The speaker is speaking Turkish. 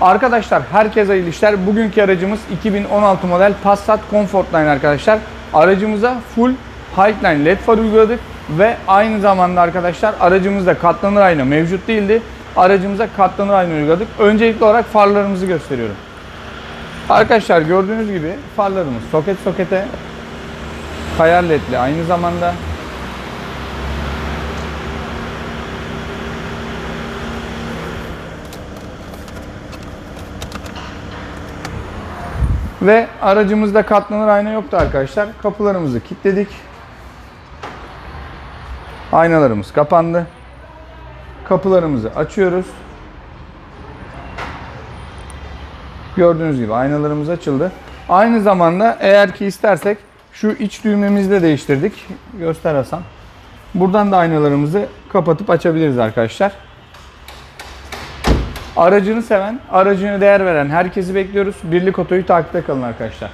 Arkadaşlar herkese hayırlı işler. Bugünkü aracımız 2016 model Passat Comfortline arkadaşlar. Aracımıza full Highline LED far uyguladık ve aynı zamanda arkadaşlar aracımızda katlanır ayna mevcut değildi. Aracımıza katlanır ayna uyguladık. Öncelikli olarak farlarımızı gösteriyorum. Arkadaşlar gördüğünüz gibi farlarımız soket sokete kayar ledli aynı zamanda Ve aracımızda katlanır ayna yoktu arkadaşlar. Kapılarımızı kilitledik. Aynalarımız kapandı. Kapılarımızı açıyoruz. Gördüğünüz gibi aynalarımız açıldı. Aynı zamanda eğer ki istersek şu iç düğmemizi de değiştirdik. Göster Hasan. Buradan da aynalarımızı kapatıp açabiliriz arkadaşlar. Aracını seven, aracına değer veren herkesi bekliyoruz. Birlik Oto'yu takipte kalın arkadaşlar.